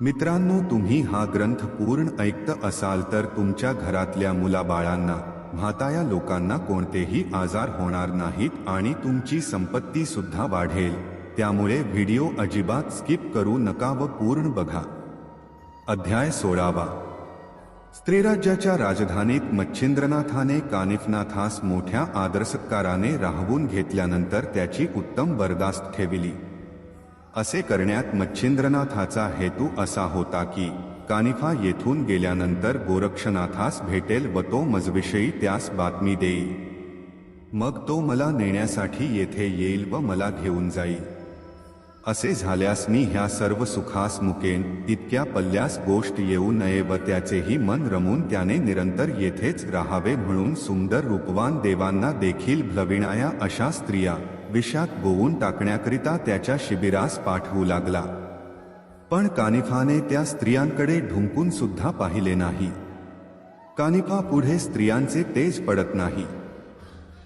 मित्रांनो तुम्ही हा ग्रंथ पूर्ण ऐकत असाल तर तुमच्या घरातल्या मुलाबाळांना म्हाताया लोकांना कोणतेही आजार होणार नाहीत आणि तुमची संपत्ती सुद्धा वाढेल. त्यामुळे व्हिडिओ अजिबात स्किप करू नका व पूर्ण बघा. अध्याय सोळावा. स्त्रीराज्याच्या राजधानीत मच्छिंद्रनाथाने कानिफनाथास मोठ्या आदरसत्काराने राहवून घेतल्यानंतर त्याची उत्तम बरदास्त ठेविली. असे करण्यात मच्छिंद्रनाथाचा हेतू असा होता की कानिफा येथून गेल्यानंतर गोरक्षनाथास भेटेल व तो मजविषयी त्यास बातमी देईल मग तो मला नेण्यासाठी येथे येईल व मला घेऊन जाईल असे झाल्यास मी ह्या सर्व सुखास मुकेन इतक्या पल्ल्यास गोष्ट येऊ नये व त्याचेही मन रमून त्याने निरंतर येथेच राहावे म्हणून सुंदर रूपवान देवांना देखील भ्लविणाया अशा स्त्रिया विषात गोवून टाकण्याकरिता त्याच्या शिबिरास पाठवू लागला. पण कानिफाने त्या स्त्रियांकडे ढुंकून सुद्धा पाहिले नाही. कानिफा पुढे स्त्रियांचे तेज पडत नाही.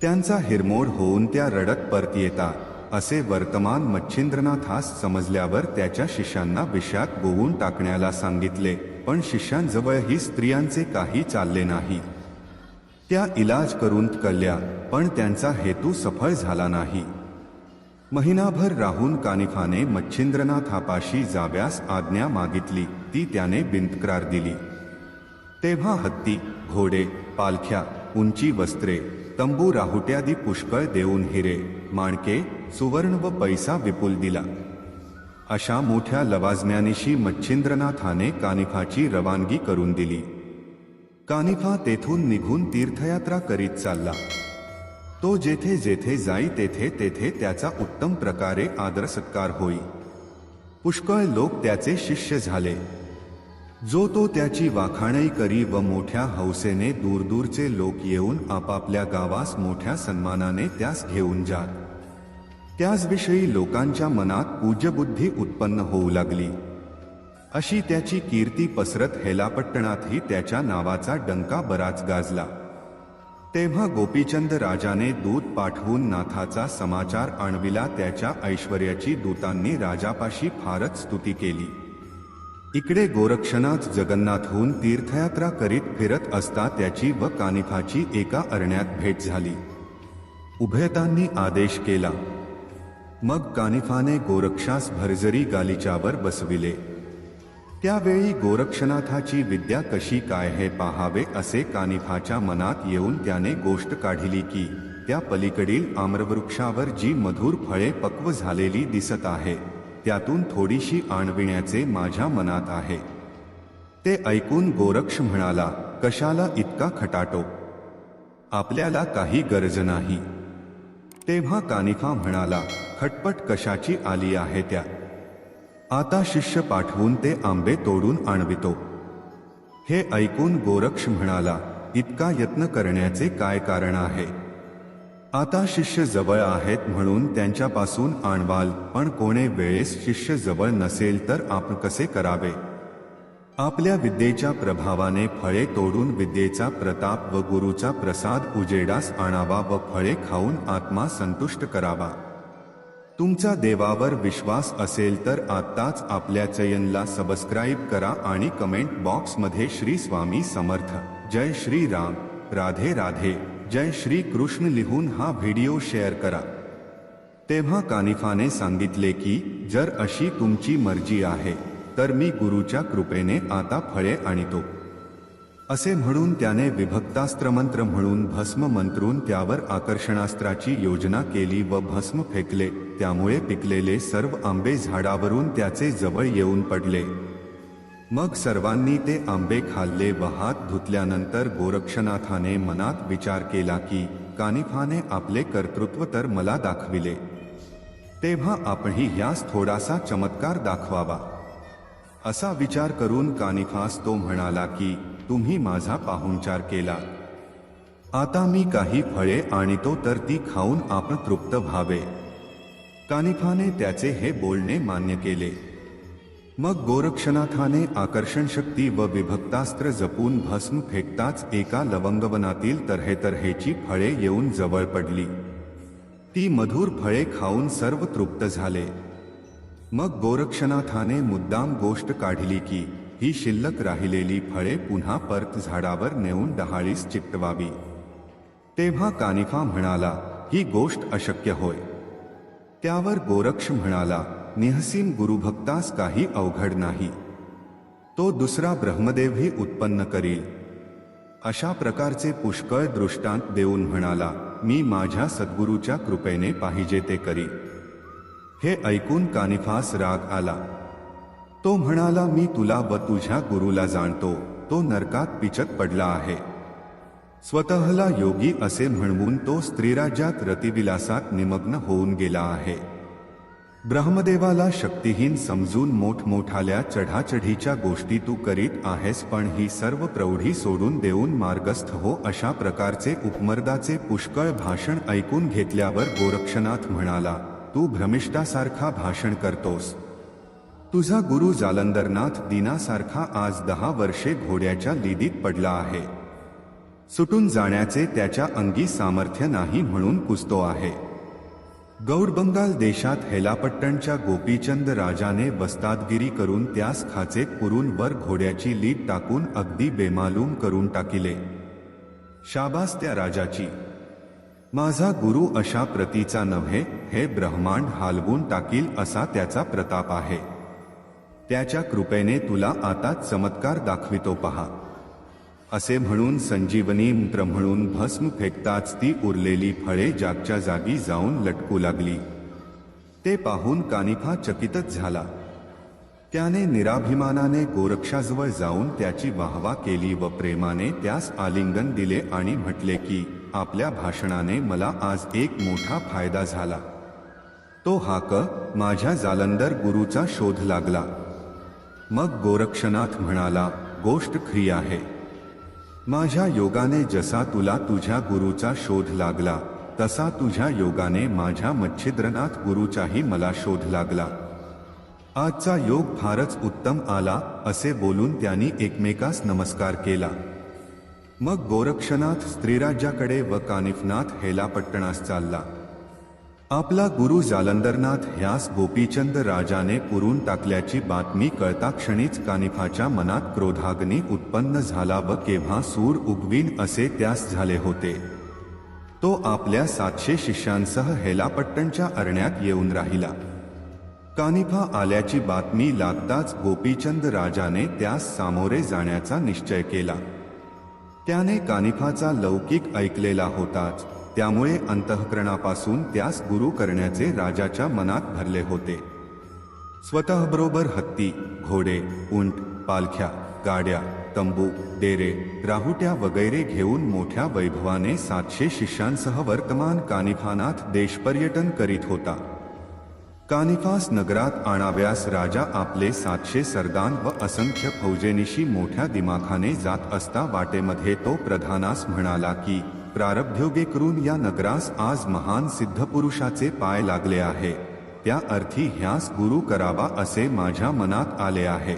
त्यांचा हिरमोड होऊन त्या रडत परत येतात असे वर्तमान मच्छिंद्रनाथास समजल्यावर त्याच्या शिष्यांना विषात गोवून टाकण्याला सांगितले पण शिष्यांजवळ ही स्त्रियांचे काही चालले नाही. त्या इलाज करून कळल्या पण त्यांचा हेतू सफळ झाला नाही. महिनाभर राहून कानिफाने मच्छिंद्रनाथापाशी जाव्यास आज्ञा मागितली ती त्याने बिंतक्रार दिली. तेव्हा हत्ती घोडे पालख्या उंची वस्त्रे तंबू राहुट्यादी पुष्कळ देऊन हिरे माणके सुवर्ण व पैसा विपुल दिला. अशा मोठ्या लवाजम्यानिशी मच्छिंद्रनाथाने कानिफाची रवानगी करून दिली. कानिफा तेथून निघून तीर्थयात्रा करीत चालला. तो जेथे जेथे जाई तेथे तेथे त्याचा उत्तम प्रकारे आदर सत्कार होई. पुष्कळ लोक त्याचे शिष्य झाले. जो तो त्याची वाखाणई करी व मोठ्या हौसेने दूरदूरचे लोक येऊन आपापल्या गावास मोठ्या सन्मानाने त्यास घेऊन जात. त्याचविषयी लोकांच्या मनात पूज्यबुद्धी उत्पन्न होऊ लागली. अशी त्याची कीर्ती पसरत हेलापट्टणातही त्याच्या नावाचा डंका बराच गाजला. तेव्हा गोपीचंद राजाने दूत पाठवून नाथाचा समाचार आणविला त्याच्या ऐश्वर्याची दूतांनी राजापाशी फारच स्तुती केली. इकडे गोरक्षनाथ जगन्नाथहून तीर्थयात्रा करीत फिरत असता त्याची व कानिफाची एका अरण्यात भेट झाली. उभयतांनी आदेश केला. मग कानिफाने गोरक्षास भरजरी गालिच्यावर बसविले. त्यावेळी गोरक्षनाथाची विद्या कशी काय हे पाहावे असे कानिफाच्या मनात येऊन त्याने गोष्ट काढिली की त्या पलीकडील आम्रवृक्षावर जी मधुर फळे पक्व झालेली दिसत आहे त्यातून थोडीशी आणविण्याचे माझ्या मनात आहे. ते ऐकून गोरक्ष म्हणाला कशाला इतका खटाटो? आपल्याला काही गरज नाही. तेव्हा कानिफा म्हणाला खटपट कशाची आली आहे त्या? आता शिष्य पाठवून ते आंबे तोडून आणवितो. हे ऐकून गोरक्ष म्हणाला इतका यत्न करण्याचे काय कारण आहे? आता शिष्य जवळ आहेत म्हणून त्यांच्यापासून आणवाल पण कोणे वेळेस शिष्य जवळ नसेल तर आपण कसे करावे? आपल्या विद्येच्या प्रभावाने फळे तोडून विद्येचा प्रताप व गुरुचा प्रसाद उजेडास आणावा व फळे खाऊन आत्मा संतुष्ट करावा. तुमचा देवावर विश्वास असेल तर आत्ताच आपल्या चयनला सबस्क्राईब करा आणि कमेंट बॉक्समध्ये श्री स्वामी समर्थ. जय श्री राम. राधे राधे. जय श्री कृष्ण लिहून हा व्हिडिओ शेअर करा. तेव्हा कानिफाने सांगितले की जर अशी तुमची मर्जी आहे तर मी गुरुच्या कृपेने आता फळे आणतो असे म्हणून त्याने विभक्तास्त्रमंत्र म्हणून भस्म मंत्रून त्यावर आकर्षणास्त्राची योजना केली व भस्म फेकले. त्यामुळे पिकलेले सर्व आंबे झाडावरून त्याचे जवळ येऊन पडले. मग सर्वांनी ते आंबे खाल्ले व हात धुतल्यानंतर गोरक्षनाथाने मनात विचार केला की कानिफाने आपले कर्तृत्व तर मला दाखविले. तेव्हा आपणही ह्यास थोडासा चमत्कार दाखवावा. असा विचार करून कानिफास तो म्हणाला की तुम्ही माझा पाहुणचार केला. आता मी काही फळे आणतो तर ती खाऊन आपण तृप्त व्हावे. कानिफाने त्याचे हे बोलणे मान्य केले. मग गोरक्षनाथाने आकर्षण शक्ती व विभक्तास्त्र जपून भस्म फेकताच एका लवंगवनातील तऱ्हेतऱ्हेची फळे येऊन जवळ पडली. ती मधुर फळे खाऊन सर्व तृप्त झाले. मग गोरक्षनाथाने मुद्दाम गोष्ट काढली की ही शिल्लक राहिलेली फळे पुन्हा परत झाडावर नेऊन डहाळीस चिकटवावी. तेव्हा कानिफा म्हणाला ही गोष्ट अशक्य होय. त्यावर गोरक्ष म्हणाला निहसीम गुरुभक्तास काही अवघड नाही. तो दुसरा ब्रह्मदेवही उत्पन्न करील. अशा प्रकारचे पुष्कळ दृष्टांत देऊन म्हणाला मी माझ्या सद्गुरूच्या कृपेने पाहिजे ते करी. हे ऐकून कानिफास राग आला. तो म्हणाला मी तुला व तुझ्या गुरुला जाणतो. तो नरकात पिचत पडला आहे. स्वतःला योगी असे म्हणवून तो स्त्रीराज्यात रतिविलासात निमग्न होऊन गेला आहे. ब्रह्मदेवाला शक्तिहीन समजून मोठमोठाल्या चढाचढीच्या गोष्टी तू करीत आहेस पण ही सर्व प्रौढी सोडून देऊन मार्गस्थ हो अशा प्रकारचे उपमर्दाचे पुष्कळ भाषण ऐकून घेतल्यावर गोरक्षनाथ म्हणाला तू भ्रमिष्ठासारखा भाषण करतोस. तुझा गुरु जालंदरनाथ दिनासारखा आज दहा वर्षे घोड्याच्या लिदीत पडला आहे. सुटून जाण्याचे त्याच्या अंगी सामर्थ्य नाही म्हणून कुसतो आहे. गौरबंगाल देशात हेलापट्टणच्या गोपीचंद राजाने वस्तादगिरी करून त्यास खाचेत पुरून वर घोड्याची लीट टाकून अगदी बेमालूम करून टाकिले. शाबास त्या राजाची. माझा गुरु अशा प्रतीचा नव्हे हे ब्रह्मांड हालवून टाकील असा त्याचा प्रताप आहे. त्याच्या कृपेने तुला आता चमत्कार दाखवितो पहा. असे म्हणून संजीवनी मंत्र म्हणून भस्म फेकताच ती उरलेली फळे जागच्या जागी जाऊन लटकू लागली. ते पाहून कानिफा चकितच झाला. त्याने निराभिमानाने गोरक्षाजवळ जाऊन त्याची वाहवा केली व प्रेमाने त्यास आलिंगन दिले आणि म्हटले की आपल्या भाषणाने मला आज एक मोठा फायदा झाला. तो हाक माझ्या जालंदर गुरुचा शोध लागला. मग गोरक्षनाथ म्हणाला गोष्ट खरी आहे. माझ्या योगाने जसा तुला तुझ्या गुरुचा शोध लागला तसा तुझ्या योगाने माझ्या मच्छिद्रनाथ गुरुचाही मला शोध लागला. आजचा योग फारच उत्तम आला असे बोलून त्यांनी एकमेकास नमस्कार केला. मग गोरक्षनाथ स्त्रीराज्याकडे व कानिफनाथ हेलापट्टणास चालला. आपला गुरु जालंदरनाथ ह्यास गोपीचंद राजाने पुरून टाकल्याची बातमी कळता क्षणीच कानिफाच्या मनात क्रोधाग्नी उत्पन्न झाला व केव्हा सूर उगवीन असे त्यास झाले होते. तो आपल्या सातशे शिष्यांसह हेलापट्टणच्या अरण्यात येऊन राहिला. कानिफा आल्याची बातमी लागताच गोपीचंद राजाने त्यास सामोरे जाण्याचा निश्चय केला. त्याने कानिफाचा लौकिक ऐकलेला होताच. त्यामुळे अंतःकरणापासून त्यास गुरु करण्याचे राजाच्या मनात भरले होते. स्वतःबरोबर हत्ती घोडे उंट पालख्या गाड्या तंबू डेरे राहुट्या वगैरे घेऊन मोठ्या वैभवाने सातशे शिष्यांसह वर्तमान कानिफानाथ देशपर्यटन करीत होता. कानिफास नगरात आणाव्यास राजा आपले सातशे सरदान व असंख्य फौजेनिशी मोठ्या दिमाखाने जात असता वाटेमध्ये तो प्रधानास म्हणाला की प्रारब्ध्योगे करून या नगरास आज महान सिद्धपुरुषाचे पाय लागले आहे. त्या अर्थी ह्यास गुरु करावा असे माझ्या मनात आले आहे.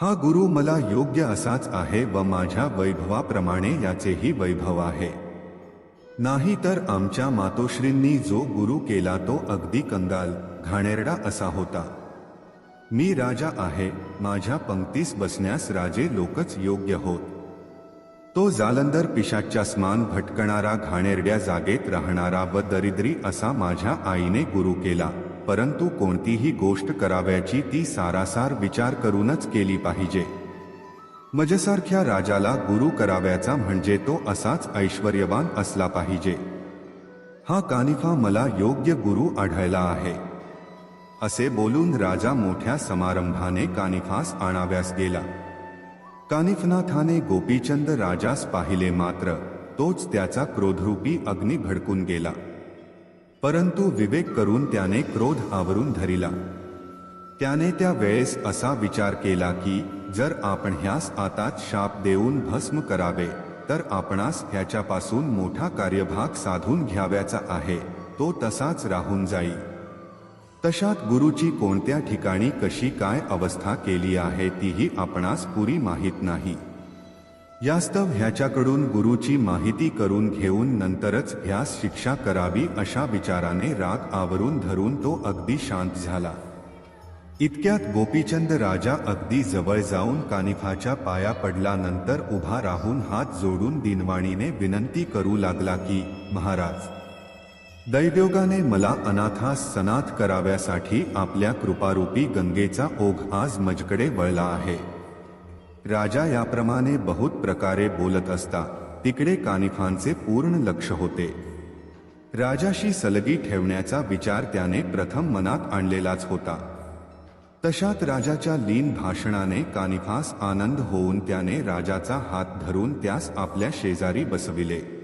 हा गुरु मला योग्य असाच आहे व माझ्या वैभवाप्रमाणे याचेही वैभव आहे. नाही तर आमच्या मातोश्रींनी जो गुरु केला तो अगदी कंगाल घाणेरडा असा होता. मी राजा आहे माझ्या पंक्तीस बसण्यास राजे लोकच योग्य होत. तो जालंदर पिशाच्या स्मान भटकणारा घाणेरड्या जागेत राहणारा व दरिद्री असा माझ्या आईने गुरु केला. परंतु कोणतीही गोष्ट कराव्याची ती सारासार विचार करूनच केली पाहिजे. मजसारख्या राजाला गुरु कराव्याचा म्हणजे तो असाच ऐश्वर्यवान असला पाहिजे. हा कानिफा मला योग्य गुरु आढळला आहे. असे बोलून राजा मोठ्या समारंभाने कानिफास आणाव्यास गेला. कानिफनाथाने गोपीचंद राजास पाहिले मात्र तोच त्याचा क्रोधरूपी अग्नी भडकून गेला. परंतु विवेक करून त्याने क्रोध आवरून धरिला. त्याने त्या वेळेस असा विचार केला की जर आपण ह्यास आताच शाप देऊन भस्म करावे तर आपणास ह्याच्यापासून मोठा कार्यभाग साधून घ्याव्याचा आहे तो तसाच राहून जाई. तशात गुरुची कोणत्या ठिकाणी कशी काय अवस्था केली आहे तीही आपणास पुरी माहीत नाही. यास्तव ह्याच्याकडून गुरुची माहिती करून घेऊन नंतरच ह्यास शिक्षा करावी अशा विचाराने राग आवरून धरून तो अगदी शांत झाला. इतक्यात गोपीचंद राजा अगदी जवळ जाऊन कानिफाच्या पाया पडल्यानंतर उभा राहून हात जोडून दिनवाणीने विनंती करू लागला की महाराज दैवयोगाने मला अनाथास सनाथ कराव्यासाठी आपल्या कृपारूपी गंगेचा ओघ आज मजकडे वळला आहे. राजा याप्रमाणे बहुत प्रकारे बोलत असता तिकडे कानिफांचे पूर्ण लक्ष होते. राजाशी सलगी ठेवण्याचा विचार त्याने प्रथम मनात आणलेलाच होता. तशात राजाच्या लीन भाषणाने कानिफास आनंद होऊन त्याने राजाचा हात धरून त्यास आपल्या शेजारी बसविले.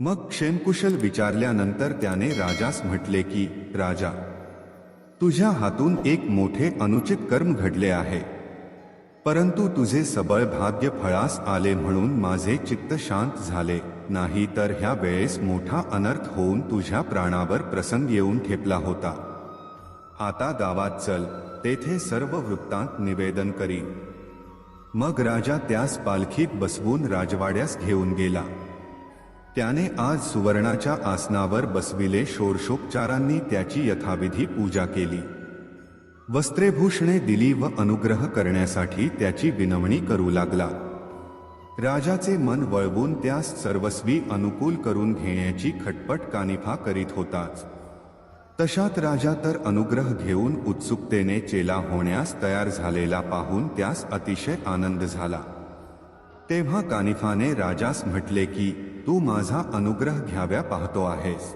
मग क्षेमकुशल विचारल्यानंतर त्याने राजास म्हटले की राजा तुझ्या हातून एक मोठे अनुचित कर्म घडले आहे. परंतु तुझे सबळ भाग्य फळास आले म्हणून माझे चित्त शांत झाले. नाही तर ह्या वेळेस मोठा अनर्थ होऊन तुझ्या प्राणावर प्रसंग येऊन ठेपला होता. आता गावात चल तेथे सर्व वृत्तांत निवेदन करी मग राजा त्यास पालखीत बसवून राजवाड्यास घेऊन गेला. त्याने आज सुवर्णाच्या आसनावर बसविले षोडशोपचारांनी त्याची यथाविधी पूजा केली. वस्त्रेभूषणे दिली व अनुग्रह करण्यासाठी त्याची विनवणी करू लागला. राजाचे मन वळवून त्यास सर्वस्वी अनुकूल करून घेण्याची खटपट कानिफा करीत होताच. तशात राजा तर अनुग्रह घेऊन उत्सुकतेने चेला होण्यास तयार झालेला पाहून त्यास अतिशय आनंद झाला. तेव्हा कानिफाने राजास म्हटले की तू माझा अनुग्रह घ्याव्या पाहतो आहेस.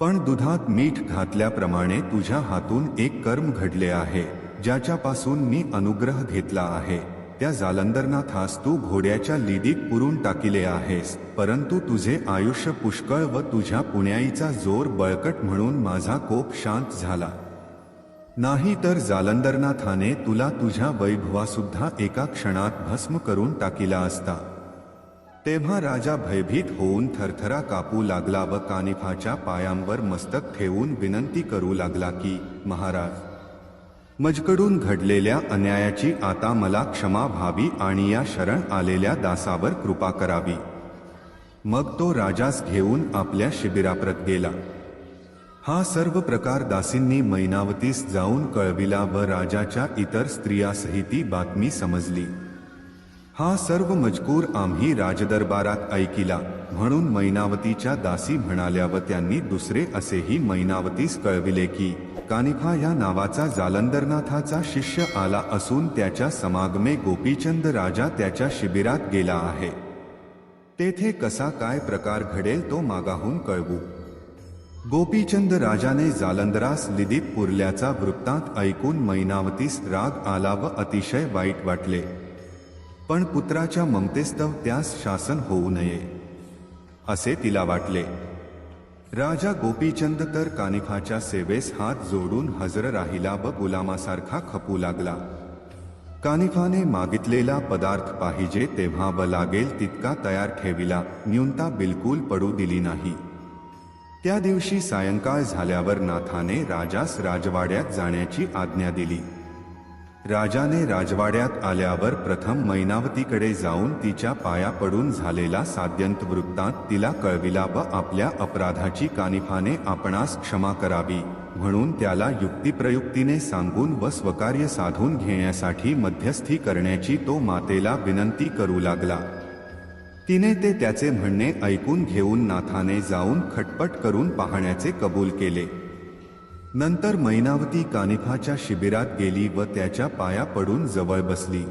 पण दुधात मीठ घातल्याप्रमाणे तुझ्या हातून एक कर्म घडले आहे ज्याच्यापासून मी अनुग्रह घेतला आहे. त्या जालंदरनाथास तू घोड्याच्या लिदीत पुरून टाकिले आहेस परंतु तुझे आयुष्य पुष्कळ व तुझ्या पुण्याईचा जोर बळकट म्हणून माझा कोप शांत झाला. नाही तर जालंदरनाथाने तुला तुझ्या वैभवासुद्धा एका क्षणात भस्म करून टाकिला असता. तेव्हा राजा भयभीत होऊन थरथरा कापू लागला व कानिफाच्या पायांवर मस्तक ठेवून विनंती करू लागला की महाराज मजकडून घडलेल्या अन्यायाची आता मला क्षमा व्हावी आणि या शरण आलेल्या दासावर कृपा करावी. मग तो राजास घेऊन आपल्या शिबिराप्रत गेला. हा सर्व प्रकार दासींनी मैनावतीस जाऊन कळविला व राजाच्या इतर स्त्रियासही बातमी समजली. हा सर्व मजकूर आम्ही राजदरबारात ऐकिला म्हणून मैनावतीच्या दासी म्हणाल्या व त्यांनी दुसरे असेही मैनावतीस कळविले की कानिफा या नावाचा जालंदरनाथाचा शिष्य आला असून त्याच्या समागमे गोपीचंद राजा त्याच्या शिबिरात गेला आहे. तेथे कसा काय प्रकार घडेल तो मागाहून कळवू. गोपीचंद राजाने जालंदरास लिदीप पुरल्याचा वृत्तांत ऐकून मैनावतीस राग आला व अतिशय वाईट वाटले. पण पुत्राच्या ममतेस्तव त्यास शासन होऊ नये असे तिला वाटले. राजा गोपीचंद तर कानिफाच्या सेवेस हात जोडून हजर राहिला व गुलामासारखा खपू लागला. कानिफाने मागितलेला पदार्थ पाहिजे तेव्हा व लागेल तितका तयार ठेविला न्यूनता बिलकुल पडू दिली नाही. त्या दिवशी सायंकाळ झाल्यावर नाथाने राजास राजवाड्यात जाण्याची आज्ञा दिली. राजाने राजवाड्यात आल्यावर प्रथम मैनावतीकडे जाऊन तिच्या पाया पडून झालेला साद्यंत वृत्तांत तिला कळविला व आपल्या अपराधाची कानिफाने आपणास क्षमा करावी म्हणून त्याला युक्तिप्रयुक्तीने सांगून व स्वकार्य साधून घेण्यासाठी मध्यस्थी करण्याची तो मातेला विनंती करू लागला. तिने ते त्याचे म्हणणे ऐकून घेऊन नाथाने जाऊन खटपट करून पाहण्याचे कबूल केले. नंतर मैनावती कानिफाच्या शिबिरात गेली व त्याच्या पाया पडून जवळ बसली.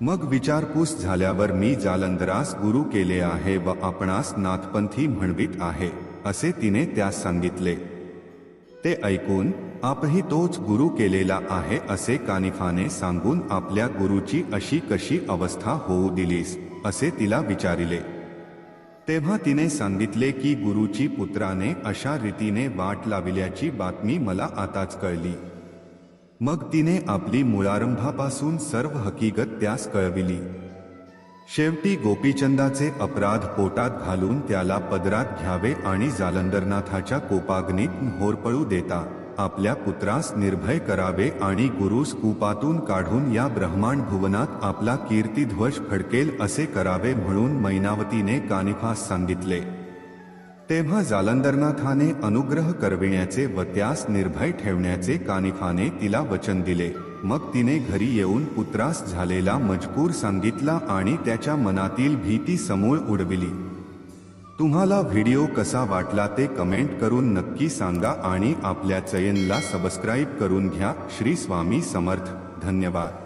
मग विचारपूस झाल्यावर मी जालंदरास गुरु केले आहे व आपणास नाथपंथी म्हणवित आहे असे तिने त्यास सांगितले. ते ऐकून आपही तोच गुरु केलेला आहे असे कानिफाने सांगून आपल्या गुरुची अशी कशी अवस्था होऊ दिलीस असे तिला विचारिले. तेव्हा तिने सांगितले की गुरुची पुत्राने अशा रीतीने वाट लाविल्याची बातमी मला आताच कळली. मग तिने आपली मुळारंभापासून सर्व हकीकत त्यास कळविली. शेवटी गोपीचंदाचे अपराध पोटात घालून त्याला पदरात घ्यावे आणि जालंदरनाथाच्या कोपाग्नीत होरपळू देता. आपल्या पुत्रास निर्भय करावे आणि गुरुस कूपातून काढून या ब्रह्मांड भुवनात आपला कीर्तिध्वज फडकेल असे करावे म्हणून मैनावतीने कानिफास सांगितले. तेव्हा जालंदरनाथाने अनुग्रह करविण्याचे व त्यास निर्भय ठेवण्याचे कानिफाने तिला वचन दिले. मग तिने घरी येऊन पुत्रास झालेला मजकूर सांगितला आणि त्याच्या मनातील भीती समूळ उडविली. तुम्हाला व्हिडिओ कसा वाटला ते कमेंट करून नक्की सांगा आणि आपल्या चयनला सबस्क्राईब करून घ्या. श्री स्वामी समर्थ. धन्यवाद.